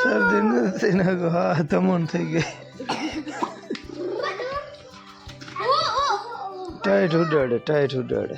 શરદી નથી નાખો હા? તમોન થઈ ગઈ ટાઈટ ઉડાડે ટાઈટ ઉડાડે.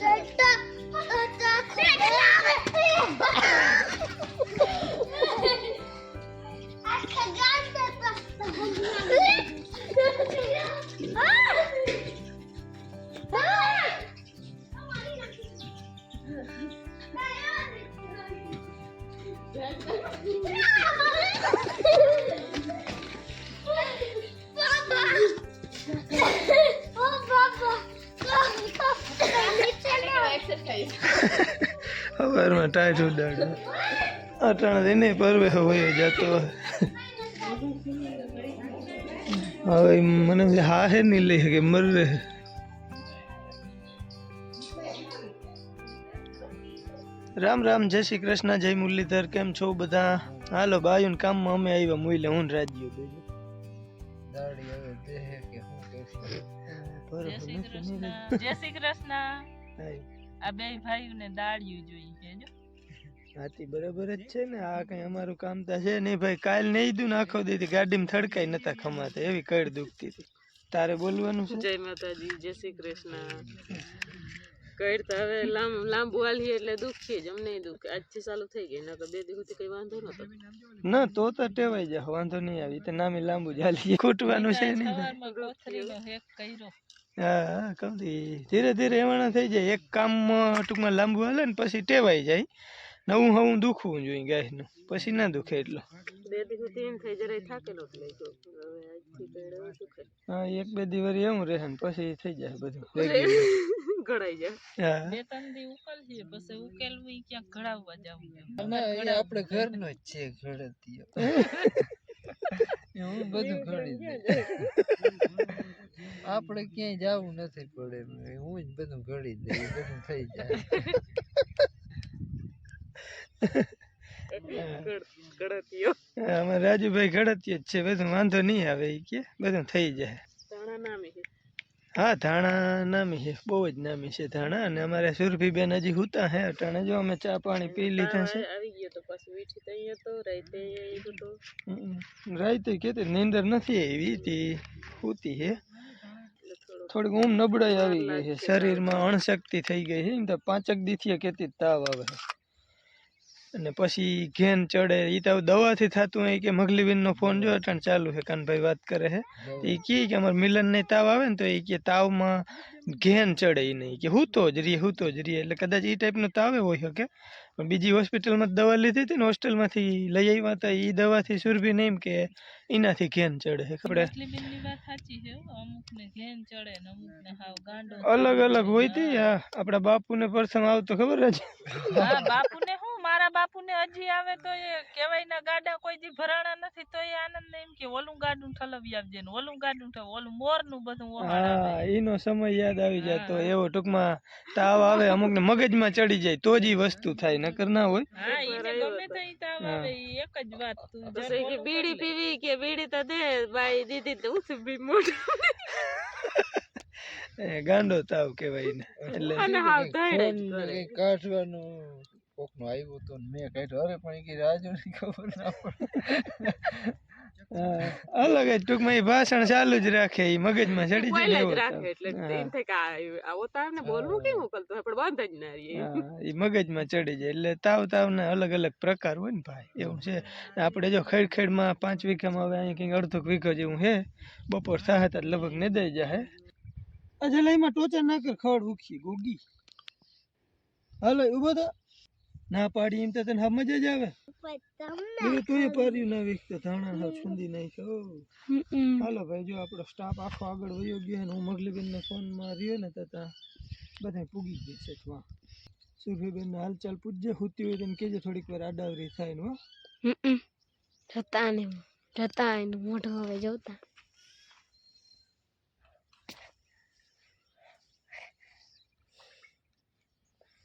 નહીં જાય અટાણે એને પરવે હોય જતો હવે મને એમ છે, હા હે નહીં લઈ શકે મર રહે રામ રામ જય શ્રી કૃષ્ણ જય મુરલીધર કેમ છો બધા હાલો બાયુન કામમાં અમે આવ્યા મુઈલે હું ને રાજ્યો બેજો જય શ્રી કૃષ્ણ જય શ્રી કૃષ્ણ આ બે ભાઈઓને દાળિયું જોઈએ કેજો હાથી બરાબર જ છે ને આ કઈ અમારું કામ તો છે નહીં ભાઈ. કાલ નહીં દઉં ને આખો દીધી ગાડીમાં થડકાઈ નતા ખમાતા એવી કડ દુખતી હતી. તારે બોલવાનું છે? જય માતાજી જય શ્રી કૃષ્ણ. કઈડ તો હવે લાંબ- લાંબુ હાલીએ એટલે દુઃખ છે જ અમને દુઃખ. આજથી ચાલુ થઈ ગઈ નકર બે દિવસ કઈ વાંધો નતો ના તો તો ટેવાઈ જાય વાંધો નહીં આવી. તો નામે લાંબુ ચાલી ખૂટવાનું છે નહીં હા કહું કમથી ધીરે ધીરે એવાના થઈ જાય. એક કામમાં ટૂંકમાં લાંબુ હાલે ને પછી ટેવાઈ જાય. નવું હવું દુખવું જોઈએ ગાયનું પછી ના દુખે એટલું. બે દિવસથી એમ થઈ જરાય થાકેલો જ લાગ્યો હવે આજથી કઈડ હવે દુખે હા એક બે દિવસ એવું રહે ને પછી થઈ જાય બધું. regular. ઘડાઈ જાય. હા. બે ત્રણ દી ઉકલ છે પછી ઉકેલવું ઈ ક્યાંક ઘડાવવા જવું આપણે ઘરનો જ છે ઘડતીયો હું બધું ઘડી દઉં આપણે ક્યાંય જવું નથી પડે હું જ બધું ઘડી દઈ બધું થઈ જાય. ગળતિયો. રાજુભાઈ ઘડતીય જ છે બધું વાંધો નહીં આવે એ કે બધું થઈ જાય. હા ધાણા નામી છે બહુ જ નામી છે ધાણા અને અમારે સુરભી બેન હજી હુતા હે અટાણે જો અમે ચા પાણી પી લીધા છે. આવી ગયો તો પાછું વીઠી તો અહીંયા તો રાતે આવ્યો તો. હમ. રાતે કેતી નીંદર નથી આવી તી હુતી હે. થોડીક ઊંઘ નબળાઈ આવી ગઈ છે શરીરમાં અણશક્તિ થઈ ગઈ છે એમ તો પાંચક દીથી કેતી તાવ આવે. છે અને પછી ઘેન ચડે. એ તો દવાથી થતું હોય કે મગલીબીનનો ફોન જો અટાણ ચાલુ છે. કાનભાઈ વાત કરે છે. એ કહે કે અમારે મિલન ને તાવ આવે ને તો એ કે તાવમાં ઘેન ચડે એ નહીં. કે હૂતો જ રહીએ હૂતો જ રહીએ એટલે કદાચ એ ટાઈપનો તાવ હોય શકે પણ બીજી હોસ્પિટલમાં દવા લીધી હતી ને હોસ્ટેલમાંથી લઈ આવ્યા હતા એ દવાથી સુરભી નહીં એમ કે એનાથી ઘેન ચડે છે. ખબર મુસ્લિમની વાત સાચી છે હો. અમુકને ઘેન ચડે ને અમુકને હાવ ગાંડો અલગ અલગ હોય તી આપણા બાપુને પ્રથમ આવતો ખબર જ બાપુને મારા બાપુને હજી આવે તો એ કહેવાય ના ગાડા કોઈ દી ભરાણા નથી તો એ આનંદ એમ કે ઓલું ગાડું ઠલવી આપજે ને ઓલું ગાડું ઠલ ઓલું મોરનું બધું હા એનો સમય યાદ આવી જતો એવો ટૂંકમાં તાવ આવે અમુક ને મગજમાં ચડી જાય તો જ ઈ વસ્તુ થાય નકર ના હોય. હા ઈને ગમે તો ઈ તાવ આવે ઈ એક જ વાત તું કે બીડી પીવી કે બીડી તો દે ભાઈ દીધી તો ઉઠી બી મોઢું ગાંડો તાવ કહેવાય ને એટલે કાઢવાનું. કોકનો આવ્યો તો મેં કાઢ્યો. અરે પણ એ કે રાજુ ખબર ના પડે. અલગ જ ટૂંકમાં એ ભાષણ ચાલુ જ રાખે એ મગજમાં ચડી જાય રાખે એટલે. એમ થાય કે આ- આવો તો બોલવું કેમ મોકલતો હોય? પણ બંધ જ ના રહીએ એ મગજમાં ચડી જાય. એટલે તાવ તાવના અલગ અલગ પ્રકાર હોય ને ભાઈ. એવું છે. આપણે જો ખેડ ખેડમાં પાંચ વીઘામાં હવે અહીંયા કંઈક અડધો વીઘો જેવું હે બપોર થાય તો લગભગ દઈ જાય અજે લઈમાં ટોચર નાખે કર ખડ ઉખી ગોગી. હાલો ઊભો તો ના પાડી એમ તો તને સમજ જ આવે. એવું તું એ પાડ્યું ના વીક તો ધાણા હા છૂંદી નાખ્યો. હાલો ભાઈ જો આપણો સ્ટાફ આખો આગળ વયો ગયો ને હું મગલીબેનના ફોન રહ્યો ને તો ત્યાં બધા પૂગી ગયા છે વાં સુરભીબેન હાલચાલ પૂછજે હોતી હોય તો કેજે થોડીક વાર આડાવરી થાય ને જતા ને જતા એનું મોઢું હવે જોતા.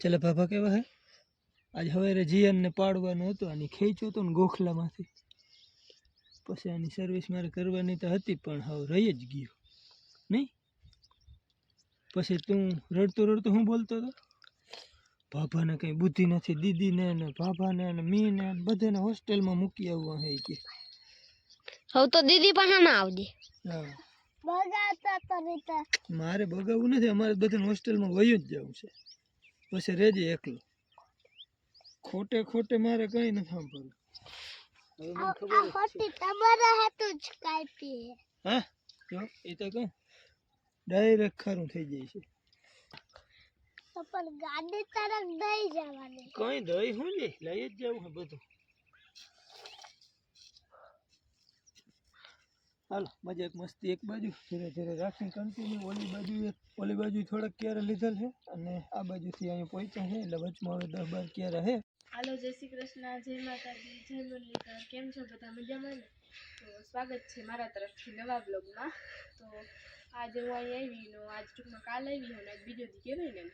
ચલો બાબા કેવા હે? આજ હવે જીયનને પાડવાનો હતો અને ખેંચ્યો હતો ને ગોખલામાંથી. પછી આની સર્વિસ મારે કરવાની તો હતી પણ હવે રહી જ ગયો. નહીં? પછી તું રડતો રડતો હું બોલતો હતો? ભાભાને કંઈ બુદ્ધિ નથી દીદીને ને ભાભાને ને મીને બધાને હોસ્ટેલમાં મૂકી આવવા હે કે. હવે તો દીદી પાસે ના આવજે મારે બગાવવું નથી અમારે બધાને હોસ્ટેલમાં વયું જ જવું છે. પછી રહેજે એકલો. ખોટે ખોટે મારે કંઈ નથી સાંભળવું. હવે મને ખબર જ છે. તમારા હાથું જ કાપી હા? જો એ તો કહું. ડાયરેક્ટ ખારું થઈ જાય છે. પણ ગાડી તરફ દઈ જવાની. કઈ દઈ હું ને? લઈ જ જવું છે બધું. હાલો મજાક મસ્તી એક બાજુ. ધીરે ધીરે રાખીને કન્ટિન્યુ ઓલી બાજુ એક ઓલી બાજુ થોડાક ક્યારે લીધેલ છે અને આ બાજુથી અહીંયા પહોંચ્યા છે. એટલે વચમાં હવે દસ બાર ક્યારે છે હાલો, જય શ્રી કૃષ્ણ, જય માતાજી, જય મુરલીધર, કેમ છો બધા મજામાં ને? તો સ્વાગત છે મારા તરફથી નવા બ્લોગમાં તો આજે હું અહીં આવી નો આજ ટૂંકમાં કાલ આવી અને આજ બીજો દી કહેવાય ને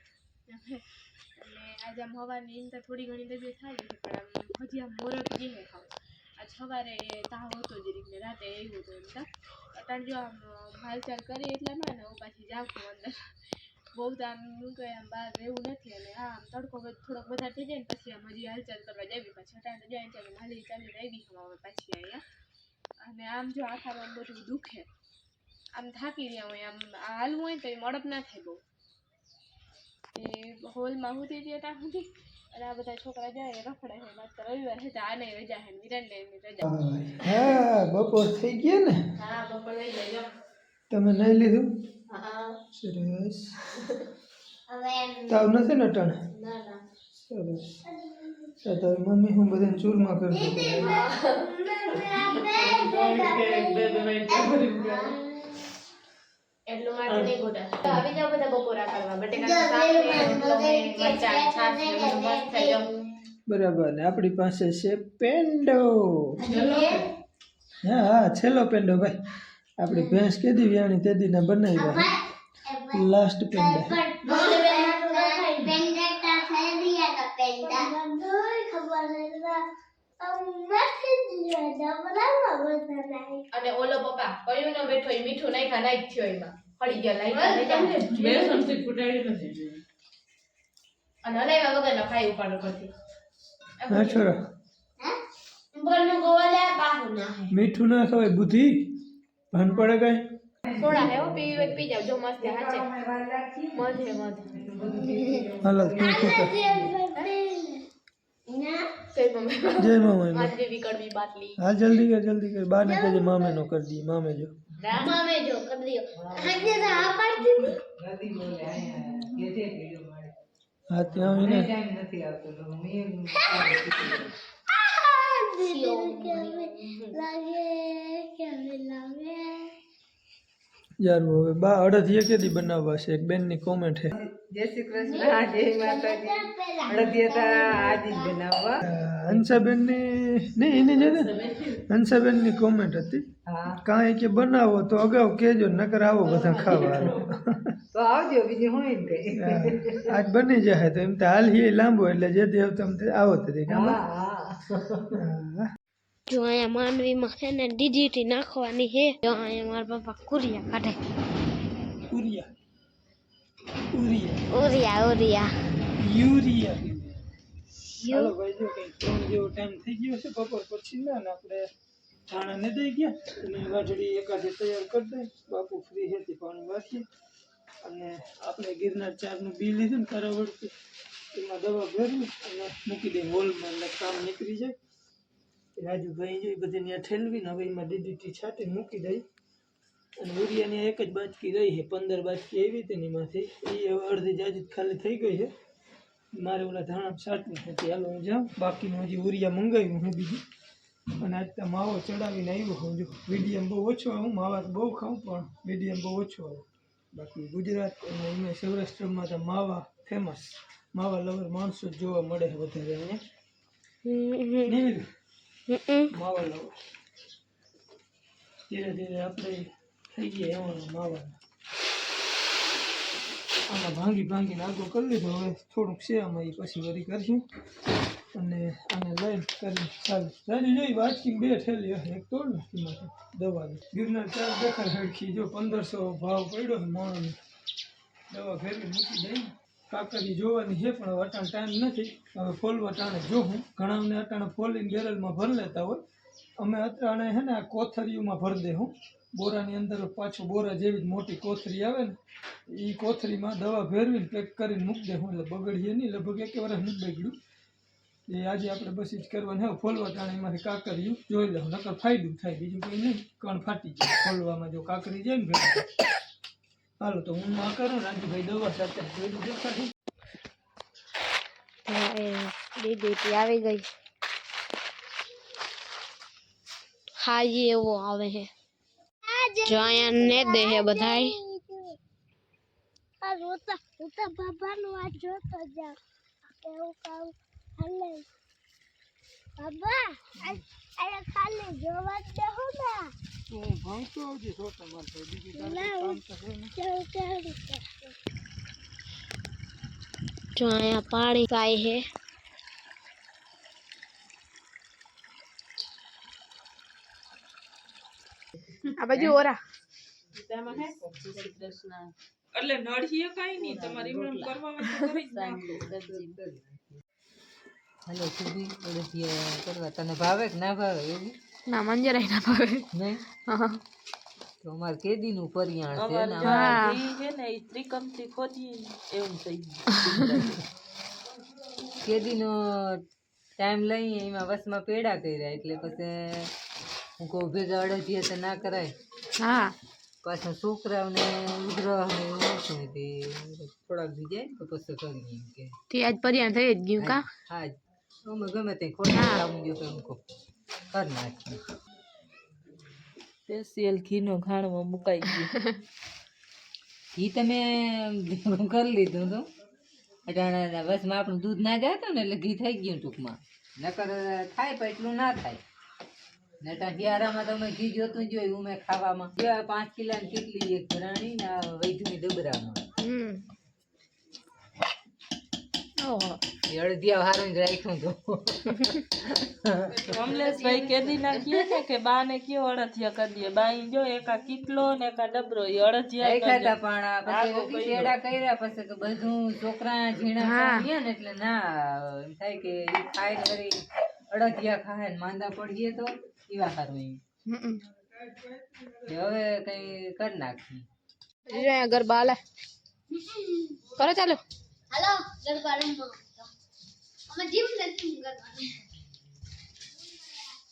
અને આજે આમ હવાની તો થોડી ઘણી તબિયત થાય છે, પણ આમ હજી આમ મોરખ જે હે ખાવ. આજ સવારે તાવ હતો જ રીતને, રાતે આવ્યો હતો એમ તો. અત્યારે જો આમ હાલચાલ કરીએ એટલામાં ને હું પાછી જાઉં છું અંદર. બહુ તો આમ બહાર રહેવું નથી અને હા આમ તડકો થોડોક વધારે થઈ જાય ને પછી આમ હજી હાલચાલ કરવા જાવી. પાછી અટાણે તો જાય ચાલે હાલી ચાલી આવી હવે પાછી અહીંયા. અને આમ જો આખામાં બધું દુખે. આમ થાકી રહ્યા હોય આમ હાલવું હોય તો એ મડપ ના થાય બહુ. એ હોલમાં સુધી ગયા ત્યાં સુધી. અને આ બધા છોકરા જાય રખડે છે. માત્ર રવિવાર છે તો આને રજા છે વિરાનને રજા. હા બપોર થઈ ગયા ને? હા બપોર થઈ લેજો તમે નહીં લીધું? સરસ તાવ નથી ને ના સરસ તારી મમ્મી હું બધાને ચૂરમાં કરી એટલું માટે નહીં ગોટા આવી જાવ બધા બપોરા કરવા બટેકાનું શાક ને રોટલો ને મરચાં છાશ ને બધું મસ્ત થઈ જાવ બરાબર ને આપણી પાસે છે પેંડો હા હા છેલ્લો પેંડો ભાઈ આપણી ભેંસ કેદી વ્યાણી તે દીના બનાવ્યા. લાસ્ટ પેંડા. અને ઓલો પપ્પા કયું ન બેઠો એ મીઠું નાખ્યા નાખ થયો એમાં. પડી ગયો લાઈટ અને હલાવ્યા વગર ખાઈ ઉપાડો પરથી. હા છોરા મીઠું ના ખવાય બુદ્ધિ? ભાન પડે કઈ સોડા હે હો પીવી હોય તો પી જાવ જો મસ્ત છે હાચે મધે મધ હાલો તું ખોટા કઈ મમ્મી જય મામા મારી જેવી કડવી બાટલી હા જલ્દી કર જલ્દી કર બાને કહેજે મામે નો કરી દઈએ મામે જો મામે જો કરી દો આજે તો આ પાડતી હા ત્યાં આવીને લાગે કેવી લાગે યાર હવે બા અડદિયા કેદી બનાવવા છે. એક બેનની કોમેન્ટ છે જય શ્રી કૃષ્ણ જય માતાજી. અડદિયા આજ જ બનાવવા. હંસાબેનની નહીં એની ને હંસાબેનની કોમેન્ટ હતી. કાંઈ કે બનાવો તો અગાઉ કેજો નકર આવો બધા ખાવા તો આવજો બીજું હું એમ કઈ આજ બની જાય તો એમ તો હાલ હી લાંબો એટલે જે દેવ તમે આવો તે કામ હા હા. જો અહીંયા માંડવીમાં છે ને ડીજીટી નાખવાની છે જો અહીંયા મારા પપ્પા કુરિયા કાઢે. કુરિયા. ઉરિયા ઉરિયા. યુરિયા. ચાલો ભાઈ જો કઈ ત્રણ જેવો ટાઈમ થઈ ગયો છે બપોર પછી ના આપણે ધાણા ને દઈ ગયા અને વાટડી એકાદી તૈયાર કરી દઈ. બાપુ ફ્રી હતી પાણી વાંચીએ અને આપણે ગિરનાર ચારનું બી લીધું ને કરાવડતું એમાં દવા ભરી અને મૂકી દઈ હોલમાં, એટલે કામ નીકળી જાય. રાજુભાઈ જોઈ બધી ત્યાં ઠેલવીને હવે એમાં ડીડીટી છાંટીને મૂકી દઈ અને ઉરિયાની એક જ બાજકી રહી છે, પંદર બાજકી આવી હતી એમાંથી. એ હવે અડધી જાજી ખાલી થઈ ગઈ છે. મારે ઓલા ધાણા છાંટવી હતી. હાલો, હું જાઉં. બાકીનું હજી ઉરિયા મંગાવ્યું હું બીજું. અને આજ તો માવો ચડાવીને આવ્યો હોઉં જો મીડિયમ બહુ ઓછો આવું માવા તો બહુ ખાઉં, પણ મીડિયમ બહુ ઓછો આવું. બાકી ગુજરાત અને એમાં સૌરાષ્ટ્રમાં તો માવા ફેમસ માવા લવર માણસો જોવા મળે છે વધારે અહીંયા નહીં? માવા લવર. ધીરે ધીરે આપણે થઈ ગયા એવાનું માવા. આમાં ભાંગી ભાંગીને આગો કરી લીધો. હવે થોડુંક છે આમાં એ પછી વરી કરશું. અને આને લઈને કરી ચાલુ. ચાલી જોઈ વાંચકી બે હશે. એક તોડ ને એમાંથી દવાની. ગિરનાર ચાર દેખાડ હડકી જો પંદરસો ભાવ પડ્યો છે માણસનો. દવા ફેરવી મૂકી દઈ. કાકરી જોવાની છે, પણ અટાણ ટાઈમ નથી. હવે ફોલવા ટાણે જોઉં ઘણાને અટાણે ફોલીને બેરલમાં ભરી લેતા હોય. અમે અટાણે છે ને આ કોથરીઓમાં ભરી દે હું બોરાની અંદર પાછું બોરા જેવી જ મોટી કોથરી આવે ને એ કોથરીમાં દવા ભેરવીને પેક કરીને મૂકી દે હું એટલે બગડીએ નહીં. લગભગ એક વર્ષ નથી બગડ્યું. એ આજે આપણે બસ જ કરવાનું હવે ફોલવા ટાણે એમાંથી કાકરીયું જોઈ લઉં નકર ફાયદું થાય. બીજું કંઈ નહીં. કણ ફાટી જાય ફોલવામાં. જો કાકરી જાય ને. હાલો તો હું આ કરું રાજુભાઈ દવા સાથે જોઈ દેખાડી દીદી આવી ગઈ. હા જી એવો આવે છે જો અહીંયા ને દે છે બધાય. આ રોતા રોતા બાબાનું આ જોતો જા. એવું કામ હાલે? બાબા આ ખાલી જોવા જ દે હો ના હું ભણતો આવજે તો તમારે તો બીજું તારે કામ તો છે નહીં. જો અહીંયા પાણી કાય છે આ બાજુ ઓરા એટલે નળીએ કઈ નહીં તમારે એમ કરવા હોય તો કરી જ નાખો. હાલો સુધી અડદિયા કરવા તને ભાવે કે ના ભાવે એવું? ના મંજરાય ના ભાવે. નહીં? તો અમારે કેદીનું પરિયાણ છે ને ઈ છે ને ખોદીએ ને એવું થઈ ગયું. કેદીનો ટાઈમ લઈએ એમાં વસમાં પેડા કર્યા એટલે પછી હું કહું ભેગા અડદિયા તો ના કરાય. હા. પાછા છોકરાઓને ને એવું હતું તે થોડાક દી જાય તો પછી કરીએ કે. તે આજ પરિયાણ થઈ જ ગયું કા? હા. અમે ગમે તે ખોટા આવું તો એમ કહું. કર નાખી સ્પેશિયલ ઘીનો ઘાણવો મુકાઈ ગયો. ઘી તમે ભેગું કરી લીધું હતું. અટાણા બસમાં આપણું દૂધ ના જતું ને એટલે ઘી થઈ ગયું ટૂંકમાં. નકર થાય પણ એટલું ના થાય. ને અટાણ શિયાળામાં તમે ઘી જોતું જ જોયું મેં ખાવામાં. બે પાંચ કિલાની કેટલી એક ભરાણી ને વૈધુની ડબરામાં ઓહો. એ જ રાખ્યું હતું. કમલેશભાઈ કેદી નાખીએ ને કે બા ને કયો અડદિયા કરી દે બા જો એકા કિટલો ને એકા ડબરો એ અડદિયા રાખ્યા હતા પણ પછી પેડા કર્યા. પછી કે બધું છોકરા ઝીણા ખાઈએ ને એટલે ના એમ થાય કે ઈ ખાય ને ખાય માંદા પડીએ તો એવા સારું એમ. હવે કઈ કરી નાખી ગરબા હાલે કરો ચાલો. હાલો ગરબા રમવા અમે જીમ નથી ગરબા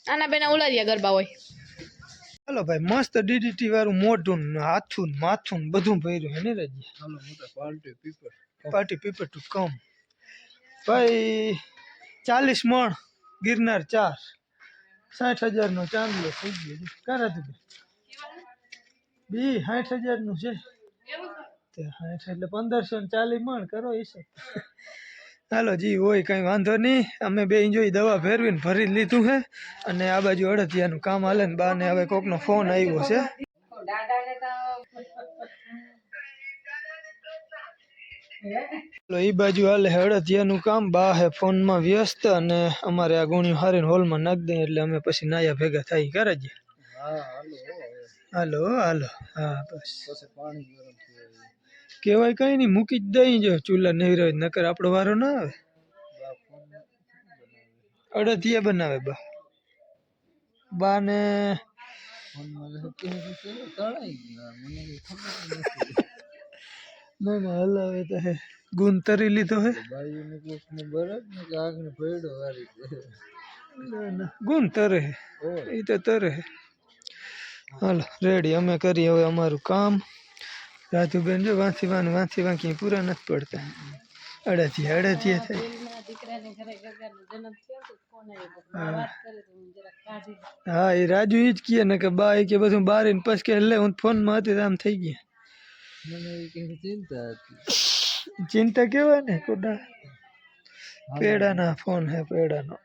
આના બેના ઉલારિયા ગરબા હોય ચાલો ભાઈ મસ્ત ડીડીટી વાળું મોઢું ને હાથું ને માથું ને બધું ભર્યું હે ને રાજી હાલો મોટા પાર્ટી પીપર પાર્ટી પીપર ટુ કમ ભાઈ ચાલીસ મણ ગિરનાર ચાર સાઠ હજારનો ચાંદલો થઈ ગયો છે કરા તું બી સાઠ હજારનું છે તે સાઠ એટલે પંદરસો ને ચાલીસ મણ કરો હિસાબ. હાલો જી હોય કંઈ વાંધો નહીં. અમે બે જોઈ દવા ફેરવીને ભરી લીધું છે અને આ બાજુ અડદિયાનું કામ હાલે ને બાને હવે કોકનો ફોન આવ્યો છે. એ બાજુ હાલે અડદિયાનું કામ. બા હે ફોનમાં વ્યસ્ત અને અમારે આ ગુણ્યું હારીને હોલમાં નાખી દઈએ એટલે અમે પછી નાયા ભેગા થઈ કરે હા હાલો હાલો હા બસ. પાણી કહેવાય કઈ નહીં મૂકી જ દઈ જો ચૂલા નહીં રહે નકર આપણો વારો ના આવે. અડદિયા બનાવે બા. બા ને ના ના હલાવે તો હે. ગુણ તરી લીધો હે. ગુણ તરે હે. એ તો તરે હે. હાલો રેડી અમે કરીએ હવે અમારું કામ. રાજુબેન જો વાંચી વાન વાંચી વાંકી પૂરા નથી પડતા અડદિયા અડદિયા થાય હા એ રાજુ ઈ જ કહે ને કે બા એ કે બધું બાર ને પછી કે લે હું ફોનમાં હતી તો આમ થઈ ગયા મને એ કઈ ચિંતા હતી ચિંતા કેવાય ને કોડા પેડાના ફોન હે પેડાનો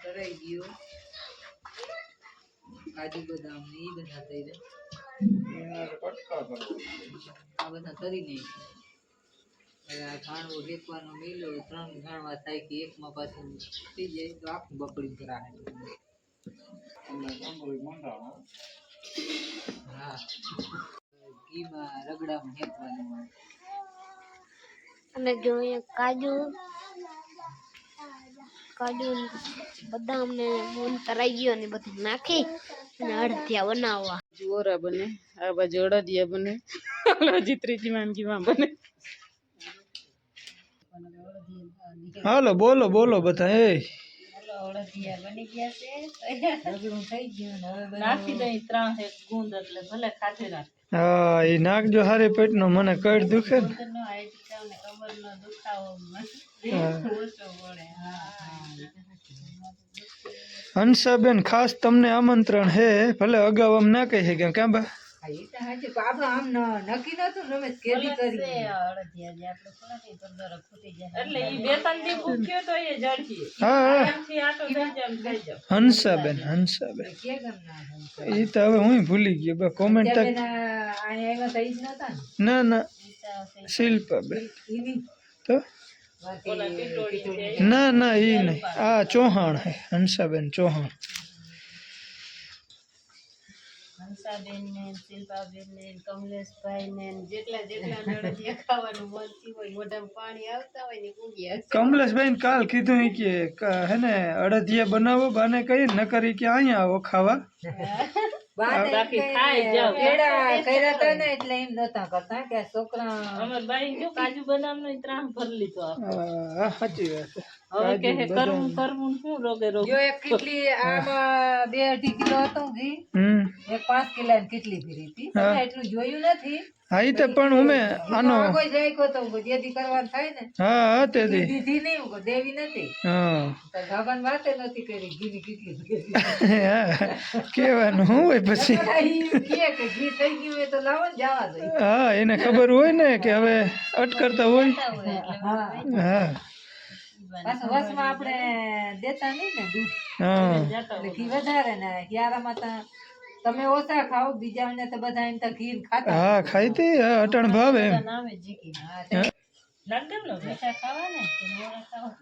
કરાઈ ગયું કાજુ બદામ ને ઈ બધા થઈ જાય એના કટકા કરવા થઈ જાય તો આખું બકડી કરાવે હા. ઘીમાં રગડામાં હેકવાનું અને જો અહીંયા કાજુ કાજુ ને બદામ મૂન તરાઈ ગયો ને બધું નાખી અને અડધ્યા બનાવવા. જોરા બને આ બાજુ અડદિયા બને હજી ત્રીજી વાનગીમાં બને. હાલો બોલો બોલો બધા એ. નાખજો હારે પેટ નો નાખી દઈ ત્રણ એક ગુંદ એટલે ભલે ખાતે રાખ. હા એ નાખજો હારી પેટનો મને કડ દુખે ને. હંસાબેન ખાસ તમને આમંત્રણ હે ભલે અગાઉ આમ ના કહી શક્યા ક્યાં બા હા, ઈ તો સાચું. પણ આપણે આમ ન- નક્કી નતું ને રમેશ કેદી કરી એટલે ઈ બે ત્રણ દી ભૂખ્યો તો એ જડજી હા હા એમથી આટો થઈ જાય એમ થઈ જાય હંસાબેન હંસાબેન કે ગામના હતા? એ તો હવે હું ભૂલી ગયો બા કોમેન્ટ ત્યાં બેન આ- અહીંયા આવ્યા તા ઈ જ નતા ને ના ના શિલ્પાબેન ઈ નહીં. તો બાકી ખીચડી ના ના એ નહીં. આ ચૌહાણ હે હંસાબેન ચૌહાણ. હંસાબેન ને શિલ્પાબેન ને કમલેશભાઈ ને જેટલા જેટલા નળદિયા ખાવાનું મન હોય મોઢામાં પાણી આવતા હોય ને કુગ્યા કમલેશભાઈ કાલ કીધું કે ક- હે ને અડદિયા બનાવો બાને કઈ ન કરી કે અહીંયા આવો ખાવા. બાને બાકી એમ ખાઈ કે જાઓ. પેડા કર્યા તા ને એટલે એમ નતા કરતા કે આ છોકરા અમે બાઈ જો કાજુ બદામ નો ત્રાણ ભરી લીધો આપણે. હા સાચી વાત છે. હવે કે કરવું કરવું શું રોગે રોગ જો એક બે અઢી કિલો હતું ઘી હમ એક પાંચ કિલો ની કેટલી ફીરી હતી. એટલું જોયું નથી હા એ તો પણ ઉમે આનો હા તે દીધી નહીં દેવી નથી. હા. ભગવાન વાતે નથી કરી ગીની કેટલી શું હોય પછી? ઘી થઈ ગયું હોય તો લાવો જવા દો હા એને ખબર હોય ને કે હવે અટકરતા હોય. હા. વસમાં આપણે દેતા નહીં ને દૂધ. હા. ઘી વધારે ને હિયારામાં તો તમે ઓછા ખાઓ બીજાને તો બધા એમ તો ઘી ખાતા હા ખાઈ હતી અટણ ભાવે તો લાગે ને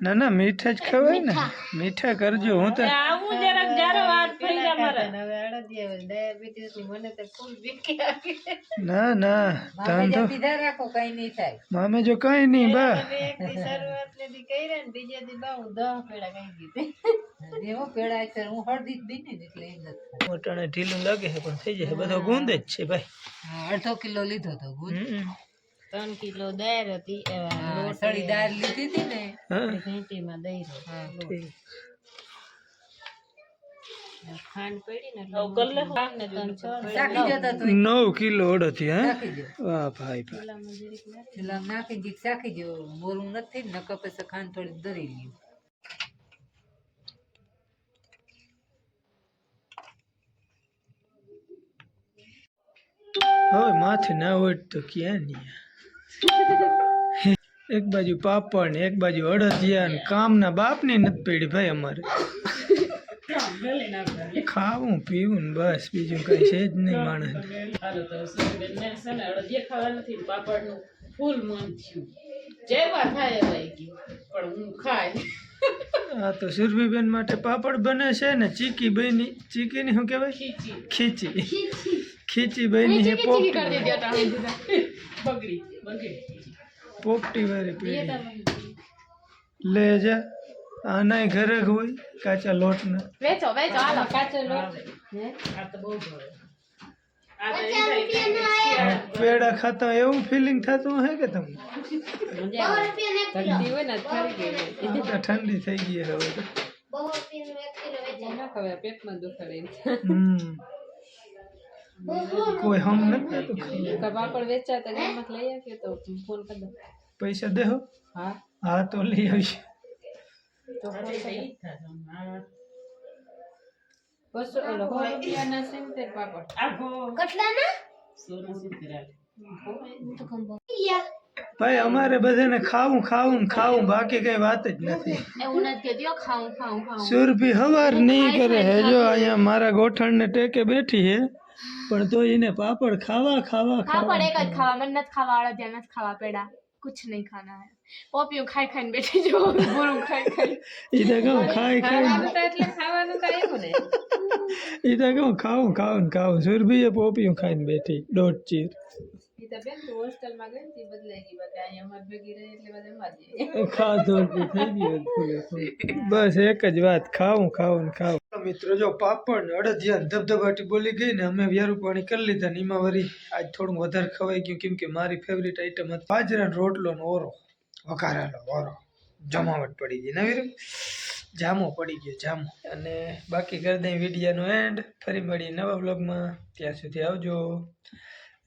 ના ના મીઠા જ ખવાય ને. મીઠા. કરજો હું તો આવું જરાક જ્યારે વાત થઈ જાય મારે. ના ના મામે ધંધો જે પીધા રાખો કઈ નહીં થાય. મામે જો કઈ નહીં બા. એવો પેડા છે હું હળદી જ દીધી ને એટલે એમ નથી મોટાણે ઢીલું લાગે છે પણ થઈ જશે બધો ગુંદ જ છે ભાઈ. હા, અડધો કિલો લીધો તો ગુડ હમ. ત્રણ કિલો દાળ હતી સળી દાળ લીધી હતી ને. હા. ઘેટીમાં દઈ હા. ખાંડ પડી ને જો. નવ કિલો ઓડ હતી શાકી વાહ ભાઈ ભાઈ. નાખી જીક શાકી જો મોરું નથી ને નકર ખાંડ થોડી દરી લ્યું. હવે માથે ના હોય તો ક્યાં નહીં એક બાજુ પાપડ ને એક બાજુ અડદિયા ને કામના બાપની નથી પીડી ભાઈ અમારે. ખાવું, પીવું ને બસ, બીજું કઈ છે જ નહીં માણસ. ફૂલ મન થયું જેવા થાય પણ હું ખાય. આ તો સુરભીબેન માટે પાપડ બને છે ને ચીકી બની ચીકી ની શું કહેવાય? ખીચી. ખીચી. ખીચી. બની છે પોપટી. બગડી બગડી. પોપટી વાળી પીડી લે જા. આના ઘરે હોય કાચા લોટના. વેચો વેચો આ કાચો લોટ. આ તો બહુ ભાવે આ તો એમ થાય કે શિયાળા પેડા ખાતા એવું ફિલિંગ થતું હે કે તમને? ઠંડી હોય ને ફરી ગઈ આ તો ઠંડી થઈ ગઈ હવે તો. ન ખબર પેટમાં દુખાડે હમ. કોઈ હમ નથી થતું ખાઈએ. પાપડ વેચાતા ગામમાં લઈ આવ્યો તો ફોન કરી દો પૈસા દેહો? હા. હા તો લઈ આવીશ. તો ફોન અરે કરી ઈ થાય આ બસો ઓલો સો રૂપિયાના સિત્તેર પાપડ આખો કેટલા ના સોનું સિત્તેર આલે. ભાઈ અમારે બધાને ખાવું ખાવું ને ખાવું બાકી કઈ વાત જ નથી એવું નથી કહેતી હો, ખાવું ખાવું ખાવું સુરભી હવાર નહીં કરે હે જો અહીંયા મારા ગોઠણને ટેકે બેઠી હે પણ તો એને પાપડ ખાવા ખાવા હા ખાવા પણ એક જ ખાવા મને નથી ખાવા અડદિયા નથી ખાવા પેડા કુછ નહીં ખાના હે પોપિયું ખાઈ ખાઈને બેઠી જો બોરું ખાઈ ખાઈ. ઈ તો કહું ખાઈ ખાઈ. એટલે ખાવાનું તો આવ્યું ને. ઈ તો કહું ખાઉં ખાઉં ને ખાવું સુરભીએ પોપિયું ખાઈને બેઠી દોઢ ચીર. બસ એક જ વાત ખાવું ખાવું ને ખાવું મિત્રો જો પાપડ ને અડદિયા ધબધબાટી બોલી ગઈ ને અમે વ્યારું પાણી કરી લીધા ને એમાં વરી આજ થોડું વધારે ખવાઈ ગયું કેમ કે મારી ફેવરિટ આઈટમ હતી બાજરાનો રોટલો ને ઓરો. વઘારેલો વારો. જમાવટ પડી ગઈ. નવી જામો પડી ગયો, જામો. અને બાકી કરી દઈએ વિડીયાનો એન્ડ ફરી મળીએ નવા બ્લોગમાં ત્યાં સુધી આવજો.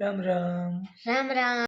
રામ રામ. રામ રામ.